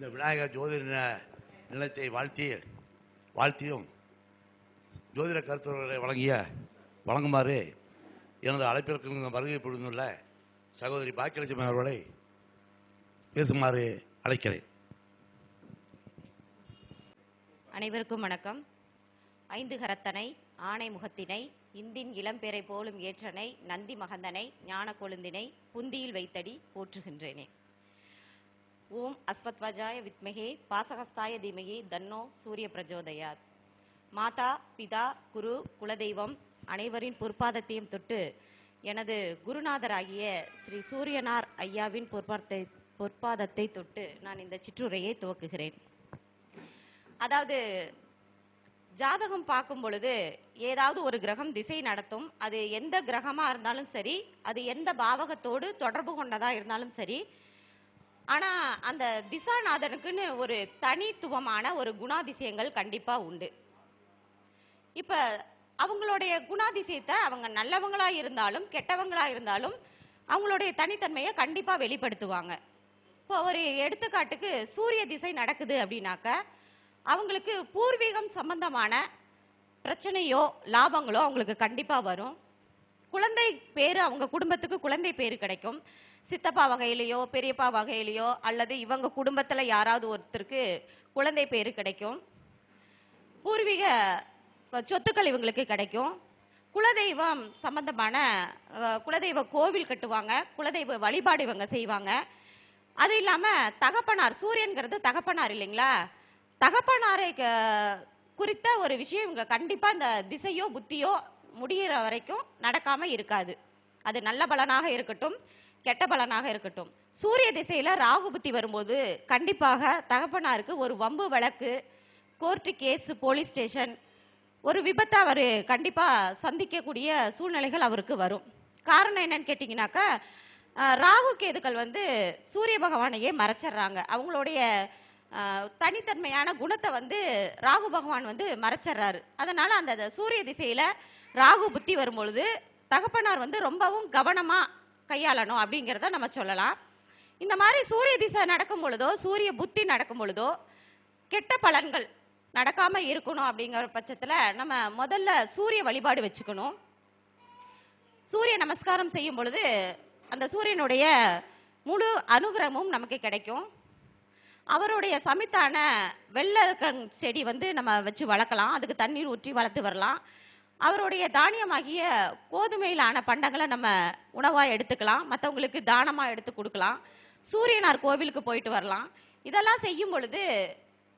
இந்த விநாயகர் ஜோதிட நிலத்தை வாழ்த்தி வாழ்த்தியும் ஜோதிட கருத்துரைகளை வழங்கிய வழங்குமாறு எனது அழைப்பிற்கு வருகை புரிந்துள்ள சகோதரி பாக்கியலட்சுமி அவர்களை பேசுமாறு அழைக்கிறேன். அனைவருக்கும் வணக்கம். ஐந்து கரத்தனை ஆணை முகத்தினை இந்தின் இளம்பெறை போலும் ஏற்றனை நந்தி மகந்தனை ஞான கொழுந்தினை புந்தியில் வைத்தடி போற்றுகின்றேனே. ஓம் அஸ்வத்வஜாய வித்மகே பாசகஸ்தாய தீமகி தன்னோ சூரிய பிரஜோதயாத். மாதா பிதா குரு குலதெய்வம் அனைவரின் பொற்பாதத்தையும் தொட்டு எனது குருநாதராகிய ஸ்ரீ சூரியனார் ஐயாவின் பொற்பாதத்தை பொற்பாதத்தை தொட்டு நான் இந்த சிற்றுரையை துவக்குகிறேன். அதாவது ஜாதகம் பார்க்கும் பொழுது ஏதாவது ஒரு கிரகம் திசை நடத்தும் அது எந்த கிரகமாக இருந்தாலும் சரி அது எந்த பாவகத்தோடு தொடர்பு கொண்டதாக இருந்தாலும் சரி ஆனால் அந்த திசாநாதனுக்குன்னு ஒரு தனித்துவமான ஒரு குணாதிசயங்கள் கண்டிப்பாக உண்டு. இப்போ அவங்களுடைய குணாதிசயத்தை அவங்க நல்லவங்களாக இருந்தாலும் கெட்டவங்களாக இருந்தாலும் அவங்களுடைய தனித்தன்மையை கண்டிப்பாக வெளிப்படுத்துவாங்க. இப்போ ஒரு எடுத்துக்காட்டுக்கு சூரிய திசை நடக்குது அப்படின்னாக்க அவங்களுக்கு பூர்வீகம் சம்பந்தமான பிரச்சனையோ லாபங்களோ அவங்களுக்கு கண்டிப்பாக வரும். குழந்தை பேர் அவங்க குடும்பத்துக்கு குழந்தை பேர் கிடைக்கும். சித்தப்பா வகையிலையோ பெரியப்பா வகையிலையோ அல்லது இவங்க குடும்பத்தில் யாராவது ஒருத்தருக்கு குழந்தை பேர் கிடைக்கும். பூர்வீக சொத்துக்கள் இவங்களுக்கு கிடைக்கும். குலதெய்வம் சம்பந்தமான குலதெய்வ கோவில் கட்டுவாங்க. குலதெய்வ வழிபாடு இவங்க செய்வாங்க. அது இல்லாமல் தகப்பனார் சூரியன்கிறது தகப்பனார் இல்லைங்களா? தகப்பனாரை குறித்த ஒரு விஷயம் இவங்க கண்டிப்பாக இந்த திசையோ புத்தியோ முடியிற வரைக்கும் நடக்காமல் இருக்காது. அது நல்ல பலனாக இருக்கட்டும். கெட்ட பலனாக இருக்கட்டும். சூரிய திசையில் ராகு புத்தி வரும்போது கண்டிப்பாக தகப்பனாருக்கு ஒரு வம்பு வழக்கு கோர்ட்டு கேஸ் போலீஸ் ஸ்டேஷன் ஒரு விபத்தை அவர் கண்டிப்பாக சந்திக்கக்கூடிய சூழ்நிலைகள் அவருக்கு வரும். காரணம் என்னன்னு கேட்டிங்கனாக்கா ராகு கேதுக்கள் வந்து சூரிய பகவானையே மறைச்சிடுறாங்க அவங்களுடைய தனித்தன்மையான குணத்தை வந்து ராகு பகவான் வந்து மறைச்சிடுறாரு அதனால் அந்த சூரிய திசையில் ராகு புத்தி வரும்பொழுது தகப்பனார் வந்து ரொம்பவும் கவனமாக கையாளணும் அப்படிங்கிறத நம்ம சொல்லலாம். இந்த மாதிரி சூரிய திசை நடக்கும் பொழுதோ சூரிய புத்தி நடக்கும் பொழுதோ கெட்ட பலன்கள் நடக்காமல் இருக்கணும் அப்படிங்கிற பட்சத்தில் நம்ம முதல்ல சூரிய வழிபாடு வச்சுக்கணும். சூரிய நமஸ்காரம் செய்யும் பொழுது அந்த சூரியனுடைய முழு அனுகிரகமும் நமக்கு கிடைக்கும். அவருடைய சமித்தான வெள்ளருக்கன் செடி வந்து நம்ம வச்சு வளர்க்கலாம். அதுக்கு தண்ணீர் ஊற்றி வளர்த்து வரலாம். அவருடைய தானியமாகிய கோதுமையிலான பண்டங்களை நம்ம உணவாக எடுத்துக்கலாம். மற்றவங்களுக்கு தானமாக எடுத்து கொடுக்கலாம். சூரியனார் கோவிலுக்கு போயிட்டு வரலாம். இதெல்லாம் செய்யும் பொழுது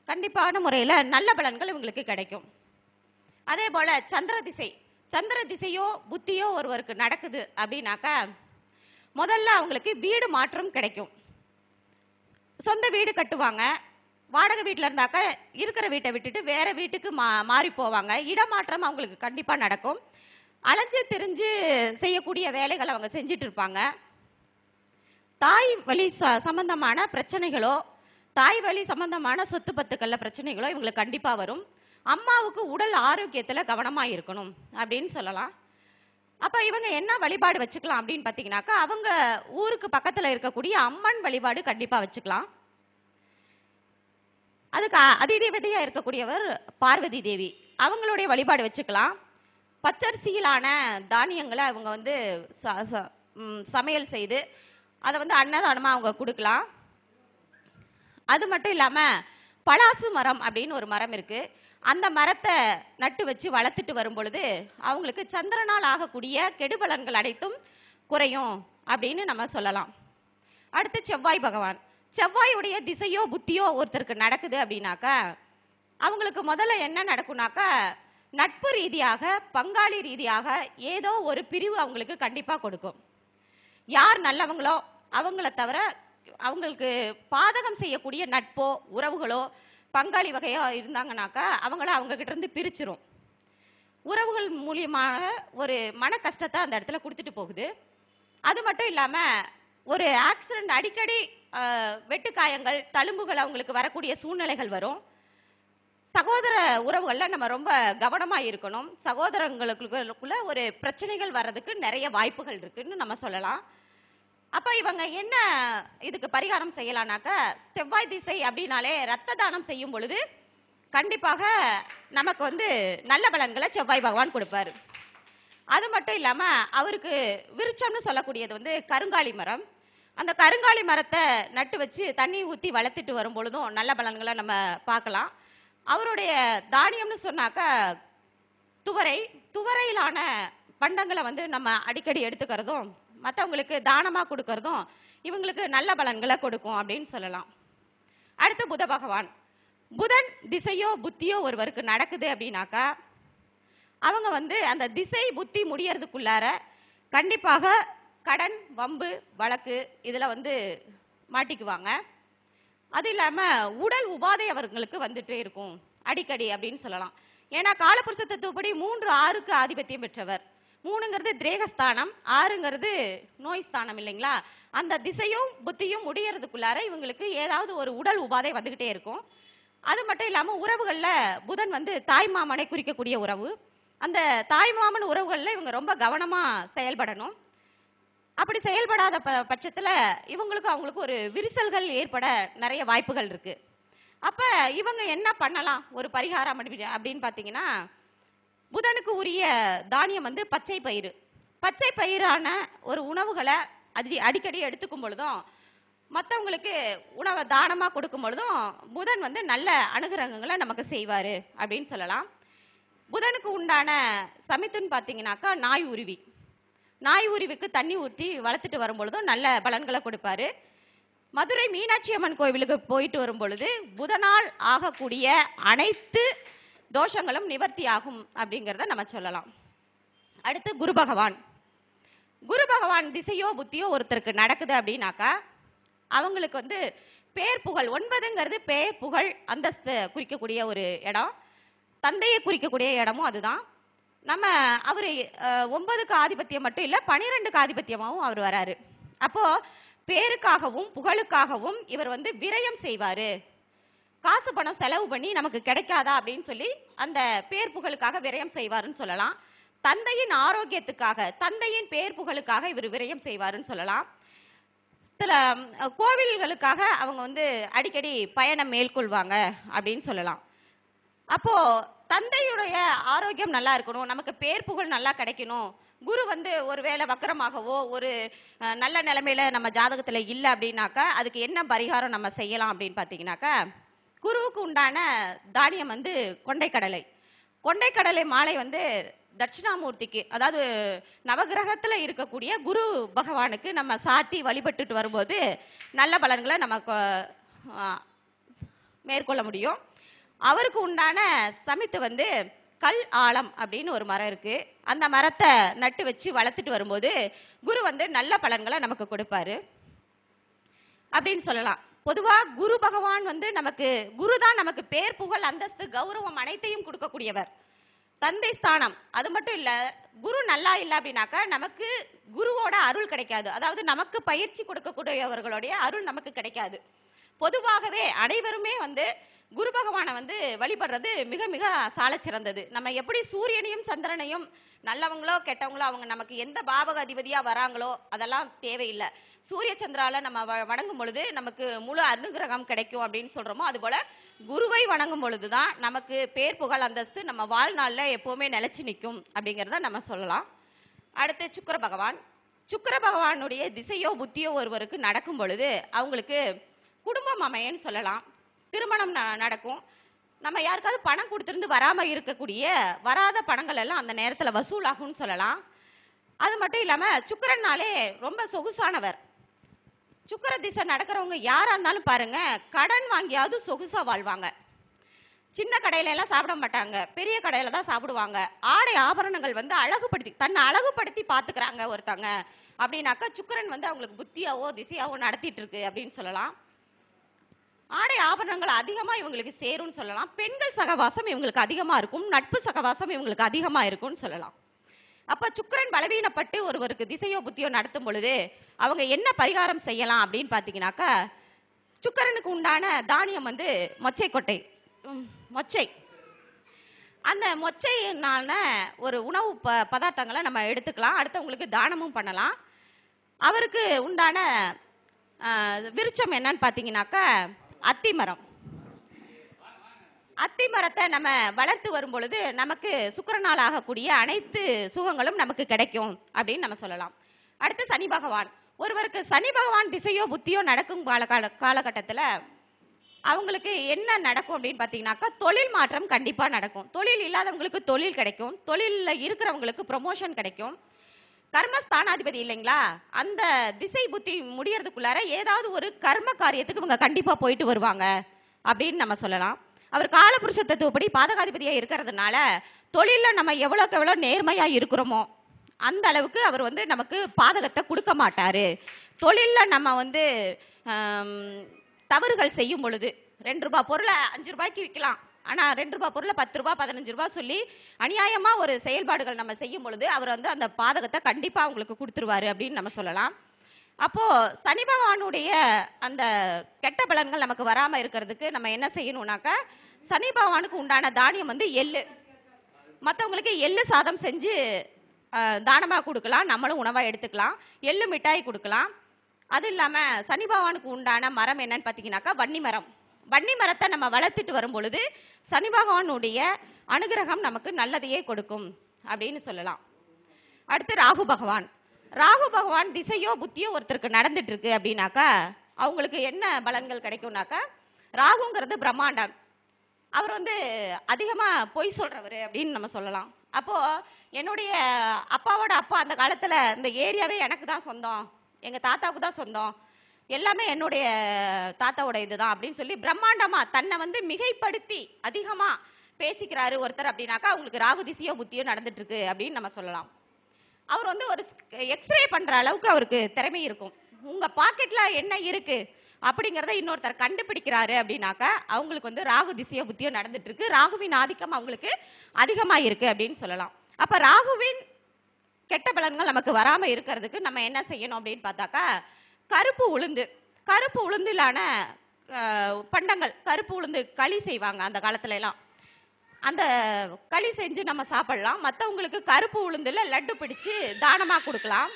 கண்டிப்பான முறையில் நல்ல பலன்கள் இவங்களுக்கு கிடைக்கும். அதே போல் சந்திர திசை. சந்திர திசையோ புத்தியோ ஒருவருக்கு நடக்குது அப்படின்னாக்கா முதல்ல அவங்களுக்கு வீடு மாற்றம் கிடைக்கும். சொந்த வீடு கட்டுவாங்க. வாடகை வீட்டில் இருந்தாக்க இருக்கிற வீட்டை விட்டுட்டு வேற வீட்டுக்கு மா மாறி போவாங்க. இடமாற்றம் அவங்களுக்கு கண்டிப்பாக நடக்கும். அலைஞ்சு தெரிஞ்சு செய்யக்கூடிய வேலைகளை அவங்க செஞ்சுட்டு இருப்பாங்க. தாய் வழி ச சம்பந்தமான பிரச்சனைகளோ தாய் வழி சம்பந்தமான சொத்து பத்துக்களில் பிரச்சனைகளோ இவங்களுக்கு கண்டிப்பாக வரும். அம்மாவுக்கு உடல் ஆரோக்கியத்தில் கவனமாக இருக்கணும் அப்படின்னு சொல்லலாம். அப்போ இவங்க என்ன வழிபாடு வச்சுக்கலாம் அப்படின்னு பார்த்தீங்கன்னாக்கா அவங்க ஊருக்கு பக்கத்தில் இருக்கக்கூடிய அம்மன் வழிபாடு கண்டிப்பாக வச்சுக்கலாம். அதுக்கு அதிதேவதையாக இருக்கக்கூடியவர் பார்வதி தேவி. அவங்களுடைய வழிபாடு வச்சுக்கலாம். பச்சரிசியிலான தானியங்களை அவங்க வந்து ச- ச- சமையல் செய்து அதை வந்து அன்னதானமாக அவங்க கொடுக்கலாம். அது மட்டும் இல்லாமல் பலாசு மரம் அப்படின்னு ஒரு மரம் இருக்குது அந்த மரத்தை நட்டு வச்சு வளர்த்துட்டு வரும் பொழுது அவங்களுக்கு சந்திரனால் ஆகக்கூடிய கெடுபலன்கள் அனைத்தும் குறையும் அப்படின்னு நம்ம சொல்லலாம். அடுத்து செவ்வாய் பகவான். செவ்வாயுடைய திசையோ புத்தியோ ஒருத்தருக்கு நடக்குது அப்படின்னாக்கா அவங்களுக்கு முதல்ல என்ன நடக்கும்னாக்கா நட்பு ரீதியாக பங்காளி ரீதியாக ஏதோ ஒரு பிரிவு அவங்களுக்கு கண்டிப்பாக கொடுக்கும். யார் நல்லவங்களோ அவங்கள தவிர அவங்களுக்கு பாதகம் செய்யக்கூடிய நட்போ உறவுகளோ பங்காளி வகையோ இருந்தாங்கனாக்கா அவங்கள அவங்க இருந்து பிரிச்சிரும். உறவுகள் மூலியமாக ஒரு மன கஷ்டத்தை அந்த இடத்துல கொடுத்துட்டு போகுது. அது மட்டும் இல்லாமல் ஒரு ஆக்சிடென்ட் அடிக்கடி வெட்டுக்காயங்கள் தழும்புகள் அவங்களுக்கு வரக்கூடிய சூழ்நிலைகள் வரும். சகோதர உறவுகளில் நம்ம ரொம்ப கவனமாக இருக்கணும். சகோதரங்களுக்குள்ள ஒரு பிரச்சனைகள் வர்றதுக்கு நிறைய வாய்ப்புகள் இருக்குன்னு நம்ம சொல்லலாம். அப்போ இவங்க என்ன இதுக்கு பரிகாரம் செய்யலானாக்க செவ்வாய் திசை அப்படின்னாலே ரத்த தானம் செய்யும் பொழுது கண்டிப்பாக நமக்கு வந்து நல்ல பலன்களை செவ்வாய் பகவான் கொடுப்பாரு. அது மட்டும் இல்லாமல் அவருக்கு விருட்சம்னு சொல்லக்கூடியது வந்து கருங்காலி மரம். அந்த கருங்காலி மரத்தை நட்டு வச்சு தண்ணி ஊற்றி வளர்த்துட்டு வரும் பொழுதும் நல்ல பலன்களை நம்ம பார்க்கலாம். அவருடைய தானியம்னு சொன்னாக்கா துவரை துவரையிலான பண்டங்களை வந்து நம்ம அடிக்கடி எடுத்துக்கிறதும் மற்றவங்களுக்கு தானமாக கொடுக்கறதும் இவங்களுக்கு நல்ல பலன்களை கொடுக்கும் அப்படின்னு சொல்லலாம். அடுத்து புத பகவான். புதன் திசையோ புத்தியோ ஒருவருக்கு நடக்குது அப்படின்னாக்கா அவங்க வந்து அந்த திசை புத்தி முடியறதுக்குள்ளார கண்டிப்பாக கடன் வம்பு வழக்கு இதில் வந்து மாட்டிக்குவாங்க. அது இல்லாமல் உடல் உபாதை அவர்களுக்கு வந்துட்டே இருக்கும். அடிக்கடி அப்படின்னு சொல்லலாம். ஏன்னா காலபுருஷ தத்துவப்படி மூன்று ஆறுக்கு ஆதிபத்தியம் பெற்றவர். மூணுங்கிறது திரேகஸ்தானம் ஆறுங்கிறது நோய் ஸ்தானம் இல்லைங்களா? அந்த திசையும் புத்தியும் முடியறதுக்குள்ளார இவங்களுக்கு ஏதாவது ஒரு உடல் உபாதை வந்துக்கிட்டே இருக்கும். அது மட்டும் இல்லாமல் உறவுகளில் புதன் வந்து தாய் மாமனை குறிக்கக்கூடிய உறவு. அந்த தாய் மாமன் உறவுகளில் இவங்க ரொம்ப கவனமாக செயல்படணும். அப்படி செயல்படாத ப பட்சத்தில் இவங்களுக்கு அவங்களுக்கு ஒரு விரிசல்கள் ஏற்பட நிறைய வாய்ப்புகள் இருக்குது அப்போ இவங்க என்ன பண்ணலாம்? ஒரு பரிகாரம் அப்படின்னு பார்த்தீங்கன்னா புதனுக்கு உரிய தானியம் வந்து பச்சை பயிறு. பச்சை பயிரான ஒரு உணவுகளை அடி அடிக்கடி எடுத்துக்கும் பொழுதும் மற்றவங்களுக்கு உணவை தானமாக கொடுக்கும் பொழுதும் புதன் வந்து நல்ல அனுகிரகங்களை நமக்கு செய்வார் அப்படின்னு சொல்லலாம். புதனுக்கு உண்டான சமித்துன்னு பார்த்தீங்கன்னாக்கா நாய் உருவி. நாய் உருவுக்கு தண்ணி ஊற்றி வளர்த்துட்டு வரும்பொழுதும் நல்ல பலன்களை கொடுப்பாரு. மதுரை மீனாட்சி அம்மன் கோவிலுக்கு போயிட்டு வரும் பொழுது புதனால் ஆகக்கூடிய அனைத்து தோஷங்களும் நிவர்த்தி ஆகும் அப்படிங்கிறத நம்ம சொல்லலாம். அடுத்து குரு பகவான். குரு பகவான் திசையோ புத்தியோ ஒருத்தருக்கு நடக்குது அப்படின்னாக்கா அவங்களுக்கு வந்து பேர் புகழ் ஒன்பதுங்கிறது பேர் புகழ் அந்தஸ்து குறிக்கக்கூடிய ஒரு இடம். தந்தையை குறிக்கக்கூடிய இடமும் அதுதான். நம்ம அவர் ஒன்பதுக்கு ஆதிபத்தியம் மட்டும் இல்லை பனிரெண்டுக்கு ஆதிபத்தியமாகவும் அவர் வராரு. அப்போது பேருக்காகவும் புகழுக்காகவும் இவர் வந்து விரயம் செய்வார். காசு பணம் செலவு பண்ணி நமக்கு கிடைக்காதா அப்படின்னு சொல்லி அந்த பேர் புகழுக்காக விரயம் செய்வாருன்னு சொல்லலாம். தந்தையின் ஆரோக்கியத்துக்காக தந்தையின் பேர் புகழுக்காக இவர் விரயம் செய்வாருன்னு சொல்லலாம். சில கோவில்களுக்காக அவங்க வந்து அடிக்கடி பயணம் மேற்கொள்வாங்க அப்படின்னு சொல்லலாம். அப்போது தந்தையுடைய ஆரோக்கியம் நல்லா இருக்கணும் நமக்கு பேர் புகழ் நல்லா கிடைக்கணும். குரு வந்து ஒருவேளை வக்கரமாகவோ ஒரு நல்ல நிலைமையில நம்ம ஜாதகத்துல இல்லை அப்படின்னாக்கா அதுக்கு என்ன பரிகாரம் நம்ம செய்யலாம் அப்படின்னு பார்த்தீங்கன்னாக்கா குருவுக்கு உண்டான தானியம் வந்து கொண்டைக்கடலை. கொண்டைக்கடலை மாலை வந்து தட்சிணாமூர்த்திக்கு அதாவது நவகிரகத்தில் இருக்கக்கூடிய குரு பகவானுக்கு நம்ம சாத்தி வழிபட்டுட்டு வரும்போது நல்ல பலன்களை நம்ம கொ- மேற்கொள்ள முடியும். அவருக்கு உண்டான சமித்து வந்து கல் ஆலம் அப்படின்னு ஒரு மரம் இருக்கு. அந்த மரத்தை நட்டு வச்சு வளர்த்துட்டு வரும்போது குரு வந்து நல்ல பலன்களை நமக்கு கொடுப்பாரு. அப்படின்னு சொல்லலாம். பொதுவாக குரு பகவான் வந்து நமக்கு குரு தான் நமக்கு பேர் புகழ் அந்தஸ்து கௌரவம் அனைத்தையும் கொடுக்கக்கூடியவர். தந்தை ஸ்தானம். அது மட்டும் இல்லை குரு நல்லா இல்லை அப்படின்னாக்கா நமக்கு குருவோட அருள் கிடைக்காது. அதாவது நமக்கு பயிற்சி கொடுக்கக்கூடியவர்களுடைய அருள் நமக்கு கிடைக்காது. பொதுவாகவே அனைவருமே வந்து குரு பகவானை வந்து வழிபடுறது மிக மிக சால சிறந்தது. நம்ம எப்படி சூரியனையும் சந்திரனையும் நல்லவங்களோ கெட்டவங்களோ அவங்க நமக்கு எந்த பாவக அதிபதியாக வராங்களோ அதெல்லாம் தேவையில்லை. சூரிய சந்திரால நம்ம வ- வணங்கும் பொழுது நமக்கு முழு அனுகிரகம் கிடைக்கும் அப்படின்னு சொல்கிறோமோ அதுபோல் குருவை வணங்கும் பொழுது தான் நமக்கு பேர் புகழ் அந்தஸ்து நம்ம வாழ்நாளில் எப்போவுமே நிலச்சி நிற்கும் அப்படிங்கிறத நம்ம சொல்லலாம். அடுத்து சுக்கர பகவான். சுக்கர பகவானுடைய திசையோ புத்தியோ ஒருவருக்கு நடக்கும் பொழுது அவங்களுக்கு குடும்பம் அமையன்னு சொல்லலாம். திருமணம் ந- நடக்கும். நம்ம யாருக்காவது பணம் கொடுத்துருந்து வராமல் இருக்கக்கூடிய வராத பணங்கள் எல்லாம் அந்த நேரத்தில் வசூலாகும்னு சொல்லலாம். அது மட்டும் இல்லாமல் சுக்கரன்னாலே ரொம்ப சொகுசானவர். சுக்கர திசை நடக்கிறவங்க யாராக இருந்தாலும் பாருங்க கடன் வாங்கியாவது சொகுசாக வாழ்வாங்க. சின்ன கடையில எல்லாம் சாப்பிட மாட்டாங்க பெரிய கடையில தான் சாப்பிடுவாங்க. ஆடை ஆபரணங்கள் வந்து அழகுபடுத்தி தன்னை அழகுபடுத்தி பார்த்துக்கிறாங்க ஒருத்தங்க. அப்படின்னாக்கா சுக்கரன் வந்து அவங்களுக்கு புத்தியாவோ திசையாவோ நடத்திட்டு இருக்கு அப்படின்னு சொல்லலாம். ஆடை ஆபரணங்கள் அதிகமாக இவங்களுக்கு சேரும்னு சொல்லலாம். பெண்கள் சகவாசம் இவங்களுக்கு அதிகமாக இருக்கும். நட்பு சகவாசம் இவங்களுக்கு அதிகமாக இருக்கும்னு சொல்லலாம். அப்போ சுக்கரன் பலவீனப்பட்டு ஒருவருக்கு திசையோ புத்தியோ நடத்தும் பொழுது அவங்க என்ன பரிகாரம் செய்யலாம் அப்படின்னு பார்த்தீங்கன்னாக்கா சுக்கரனுக்கு உண்டான தானியம் வந்து மொச்சை கொட்டை. மொச்சை. அந்த மொச்சையினால ஒரு உணவு ப பதார்த்தங்களை நம்ம எடுத்துக்கலாம். அடுத்தவங்களுக்கு தானமும் பண்ணலாம். அவருக்கு உண்டான விருச்சம் விருட்சம் என்னன்னு பார்த்தீங்கன்னாக்கா அத்திமரம். அத்தி மரத்தை நம்ம வளர்த்து வரும் பொழுது நமக்கு சுக்கரநாள் ஆகக்கூடிய அனைத்து சுகங்களும் நமக்கு கிடைக்கும் அப்படின்னு நம்ம சொல்லலாம். அடுத்து சனி பகவான். ஒருவருக்கு சனி பகவான் திசையோ புத்தியோ நடக்கும் கால காலகட்டத்தில் அவங்களுக்கு என்ன நடக்கும் அப்படின்னு பார்த்தீங்கன்னாக்கா தொழில் மாற்றம் கண்டிப்பாக நடக்கும். தொழில் இல்லாதவங்களுக்கு தொழில் கிடைக்கும். தொழிலில் இருக்கிறவங்களுக்கு ப்ரொமோஷன் கிடைக்கும். கர்மஸ்தானாதிபதி இல்லைங்களா? அந்த திசை புத்தி முடியறதுக்குள்ளார ஏதாவது ஒரு கர்ம காரியத்துக்கு இவங்க கண்டிப்பாக போயிட்டு வருவாங்க அப்படின்னு நம்ம சொல்லலாம். அவர் காலபுருஷ தத்துவப்படி பாதகாதிபதியாக இருக்கிறதுனால தொழிலில் நம்ம எவ்வளோக்கு எவ்வளோ நேர்மையாக இருக்கிறோமோ அந்த அளவுக்கு அவர் வந்து நமக்கு பாதகத்தை கொடுக்க மாட்டார். தொழிலில் நம்ம வந்து தவறுகள் செய்யும் பொழுது ரெண்டு ரூபாய் பொருளை அஞ்சு ரூபாய்க்கு விற்கலாம் ஆனால் ரெண்டு ரூபாய் பொருளை பத்து ரூபா பதினஞ்சு ரூபா சொல்லி அநியாயமாக ஒரு செயல்பாடுகள் நம்ம செய்யும் பொழுது அவர் வந்து அந்த பாதகத்தை கண்டிப்பாக அவங்களுக்கு கொடுத்துருவாரு அப்படின்னு நம்ம சொல்லலாம். அப்போது சனி பகவானுடைய அந்த கெட்ட பலன்கள் நமக்கு வராமல் இருக்கிறதுக்கு நம்ம என்ன செய்யணும்னாக்கா சனி பகவானுக்கு உண்டான தானியம் வந்து எள்ளு. மற்றவங்களுக்கு எள்ளு சாதம் செஞ்சு தானமாக கொடுக்கலாம். நம்மளும் உணவாக எடுத்துக்கலாம். எள்ளு மிட்டாய் கொடுக்கலாம். அது இல்லாமல் சனி பகவானுக்கு உண்டான மரம் என்னன்னு பார்த்தீங்கன்னாக்கா வன்னி மரம். வன்னி மரத்தை நம்ம வளர்த்துட்டு வரும் பொழுது சனி பகவானுடைய அனுகிரகம் நமக்கு நல்லதையே கொடுக்கும் அப்படின்னு சொல்லலாம். அடுத்து ராகு பகவான். ராகு பகவான் திசையோ புத்தியோ ஒருத்தருக்கு நடந்துட்டு இருக்கு அப்படின்னாக்கா அவங்களுக்கு என்ன பலன்கள் கிடைக்கும்னாக்கா ராகுங்கிறது பிரம்மாண்டம். அவர் வந்து அதிகமாக பொய் சொல்கிறவர் அப்படின்னு நம்ம சொல்லலாம். அப்போது என்னுடைய அப்பாவோட அப்பா அந்த காலத்தில் இந்த ஏரியாவே எனக்கு தான் சொந்தம். எங்கள் தாத்தாவுக்கு தான் சொந்தம். எல்லாமே என்னுடைய தாத்தாவோட இதுதான் அப்படின்னு சொல்லி பிரம்மாண்டமாக தன்னை வந்து மிகைப்படுத்தி அதிகமாக பேசிக்கிறாரு ஒருத்தர் அப்படின்னாக்கா அவங்களுக்கு ராகு திசையோ புத்தியோ நடந்துட்டு இருக்கு அப்படின்னு நம்ம சொல்லலாம். அவர் வந்து ஒரு எக்ஸ்ரே பண்ணுற அளவுக்கு அவருக்கு திறமை இருக்கும். உங்கள் பாக்கெட்டில் என்ன இருக்கு அப்படிங்கிறத இன்னொருத்தர் கண்டுபிடிக்கிறாரு அப்படின்னாக்கா அவங்களுக்கு வந்து ராகு திசையோ புத்தியோ நடந்துட்டு இருக்கு ராகுவின் ஆதிக்கம் அவங்களுக்கு அதிகமாக இருக்கு அப்படின்னு சொல்லலாம். அப்போ ராகுவின் கெட்ட பலன்கள் நமக்கு வராமல் இருக்கிறதுக்கு நம்ம என்ன செய்யணும் அப்படின்னு பார்த்தாக்கா கருப்பு உளுந்து. கருப்பு உளுந்திலான பண்டங்கள் கருப்பு உளுந்து களி செய்வாங்க அந்த காலத்துல எல்லாம் அந்த களி செஞ்சு நம்ம சாப்பிடலாம். மற்றவங்களுக்கு கருப்பு உளுந்துல லட்டு பிடிச்சு தானமாக கொடுக்கலாம்.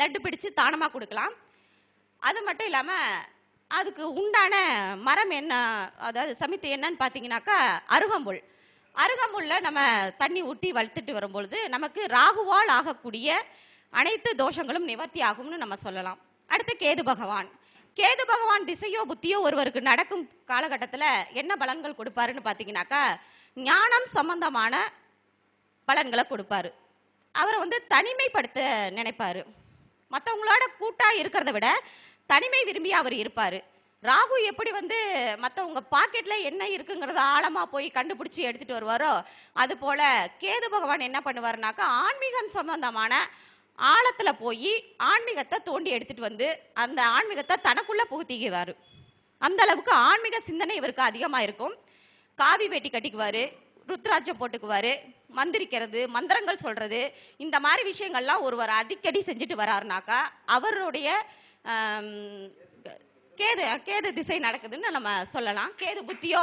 லட்டு பிடிச்சு தானமாக கொடுக்கலாம். அது மட்டும் இல்லாமல் அதுக்கு உண்டான மரம் என்ன அதாவது சமித்து என்னன்னு பார்த்தீங்கன்னாக்கா அருகம்புல். அருகம்புல்ல நம்ம தண்ணி ஊற்றி வளர்த்துட்டு வரும்பொழுது நமக்கு ராகுவால் ஆகக்கூடிய அனைத்து தோஷங்களும் நிவர்த்தி ஆகும்னு நம்ம சொல்லலாம். அடுத்து கேது பகவான். கேது பகவான் திசையோ புத்தியோ ஒருவருக்கு நடக்கும் காலகட்டத்தில் என்ன பலன்கள் கொடுப்பாருன்னு பார்த்தீங்கன்னாக்கா ஞானம் சம்பந்தமான பலன்களை கொடுப்பாரு. அவரை வந்து தனிமைப்படுத்த நினைப்பாரு. மற்றவங்களோட கூட்டாக இருக்கிறத விட தனிமை விரும்பி அவர் இருப்பார். ராகு எப்படி வந்து மற்றவங்க பாக்கெட்டில் என்ன இருக்குங்கிறத ஆழமாக போய் கண்டுபிடிச்சி எடுத்துகிட்டு வருவாரோ அது போல் கேது பகவான் என்ன பண்ணுவார்னாக்கா ஆன்மீகம் சம்பந்தமான ஆழத்தில் போய் ஆன்மீகத்தை தோண்டி எடுத்துட்டு வந்து அந்த ஆன்மீகத்தை தனக்குள்ளே புகுத்திக்குவார். அந்த அளவுக்கு ஆன்மீக சிந்தனை இவருக்கு அதிகமாக இருக்கும். காவி வேட்டி கட்டிக்குவார் ருத்ராட்சம் போட்டுக்குவாரு மந்திரிக்கிறது மந்திரங்கள் சொல்கிறது இந்த மாதிரி விஷயங்கள்லாம் ஒருவர் அடிக்கடி செஞ்சுட்டு வராருனாக்கா அவருடைய கேது கேது திசை நடக்குதுன்னு நம்ம சொல்லலாம். கேது புத்தியோ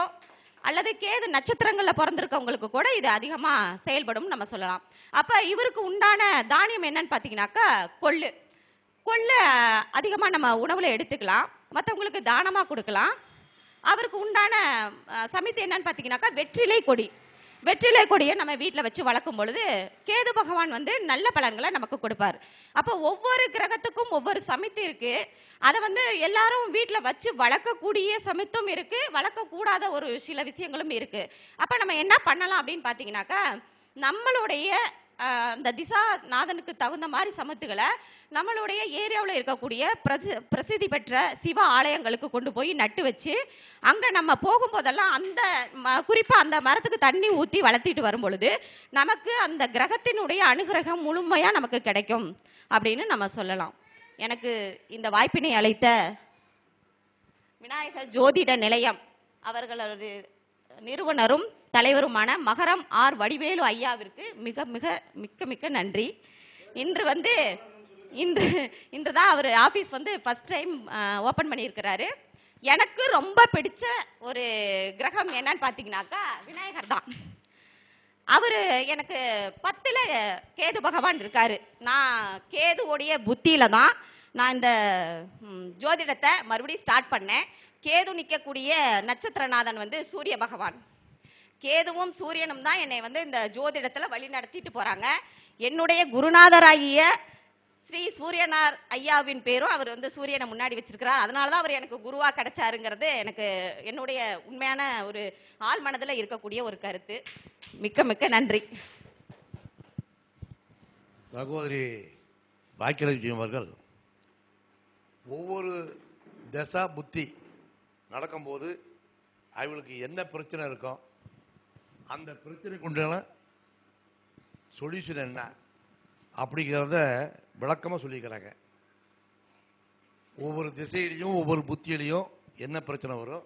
அல்லது கேது நட்சத்திரங்களில் பிறந்திருக்கவங்களுக்கு கூட இது அதிகமாக செயல்படும் நம்ம சொல்லலாம். அப்போ இவருக்கு உண்டான தானியம் என்னன்னு பார்த்தீங்கன்னாக்கா கொள்ளு. கொள்ளு அதிகமாக நம்ம உணவில் எடுத்துக்கலாம். மற்றவங்களுக்கு தானமாக கொடுக்கலாம். அவருக்கு உண்டான அஹ், சமித்து என்னன்னு பார்த்தீங்கன்னாக்கா வெற்றிலை கொடி. வெற்றிலை கொடியை நம்ம வீட்டில் வச்சு வளர்க்கும் பொழுது கேது பகவான் வந்து நல்ல பலன்களை நமக்கு கொடுப்பார். அப்போ ஒவ்வொரு கிரகத்துக்கும் ஒவ்வொரு சமித்து இருக்கு. அதை வந்து எல்லாரும் வீட்டில் வச்சு வளர்க்கக்கூடிய சமித்தும் இருக்கு. வளர்க்கக்கூடாத ஒரு சில விஷயங்களும் இருக்கு. அப்போ நம்ம என்ன பண்ணலாம் அப்படின்னு பார்த்தீங்கன்னாக்கா நம்மளுடைய அந்த திசா நாதனுக்கு தகுந்த மாதிரி சமத்துகளை நம்மளுடைய ஏரியாவில் இருக்கக்கூடிய பிரசி பிரசித்தி பெற்ற சிவ ஆலயங்களுக்கு கொண்டு போய் நட்டு வச்சு அங்கே நம்ம போகும்போதெல்லாம் அந்த ம குறிப்பாக அந்த மரத்துக்கு தண்ணி ஊற்றி வளர்த்திட்டு வரும் பொழுது நமக்கு அந்த கிரகத்தினுடைய அனுகிரகம் முழுமையாக நமக்கு கிடைக்கும் அப்படின்னு நம்ம சொல்லலாம். எனக்கு இந்த வாய்ப்பினை அழைத்த விநாயகர் ஜோதிட நிலையம் அவர்களது நிறுவனரும் தலைவருமான மகரம் ஆர். வடிவேலு ஐயாவிற்கு மிக மிக மிக்க மிக்க நன்றி. இன்று வந்து இன்று இன்று தான் அவர் ஆஃபீஸ் வந்து ஃபஸ்ட் டைம் ஓப்பன் பண்ணியிருக்கிறாரு. எனக்கு ரொம்ப பிடிச்ச ஒரு கிரகம் என்னன்னு பார்த்தீங்கன்னாக்கா விநாயகர் தான். அவர் எனக்கு பத்தில் கேது பகவான் இருக்காரு. நான் கேதுவோடைய புத்தியில் தான் நான் இந்த ஜோதிடத்தை மறுபடியும் ஸ்டார்ட் பண்ணேன். கேது நிற்கக்கூடிய நட்சத்திரநாதன் வந்து சூரிய பகவான். கேதுவும் சூரியனும் தான் என்னை வந்து இந்த ஜோதிடத்தில் வழி நடத்திட்டு போகிறாங்க என்னுடைய குருநாதராகிய ஸ்ரீ சூரியனார் ஐயாவின் பேரும் அவர் வந்து சூரியனை முன்னாடி வச்சிருக்கிறார். அதனால தான் அவர் எனக்கு குருவாக கிடைச்சாருங்கிறது எனக்கு என்னுடைய உண்மையான ஒரு ஆள் மனதில் இருக்கக்கூடிய ஒரு கருத்து. மிக்க மிக்க நன்றி. சகோதரி பாக்கியலட்சுமி அவர்கள் ஒவ்வொரு தசா புத்தி நடக்கும்போது அவங்களுக்கு என்ன பிரச்சனை இருக்கும் அந்த பிரச்சனைக்கு உண்டான சொல்யூஷன் என்ன அப்படிங்கிறத விளக்கமாக சொல்லிக்கிறாங்க. ஒவ்வொரு திசையிலையும் ஒவ்வொரு புத்தியிலையும் என்ன பிரச்சனை வரும்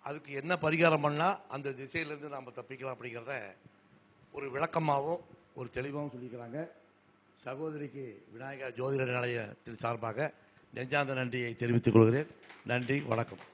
அதுக்கு என்ன பரிகாரம் பண்ணால் அந்த திசையிலேருந்து நாம் தப்பிக்கலாம் அப்படிங்கிறத ஒரு விளக்கமாகவும் ஒரு தெளிவாகவும் சொல்லிக்கிறாங்க. சகோதரிக்கு விநாயகா ஜோதிட நிலையத்தின் சார்பாக நெஞ்சாந்த நன்றியை தெரிவித்துக் கொள்கிறேன். நன்றி வணக்கம்.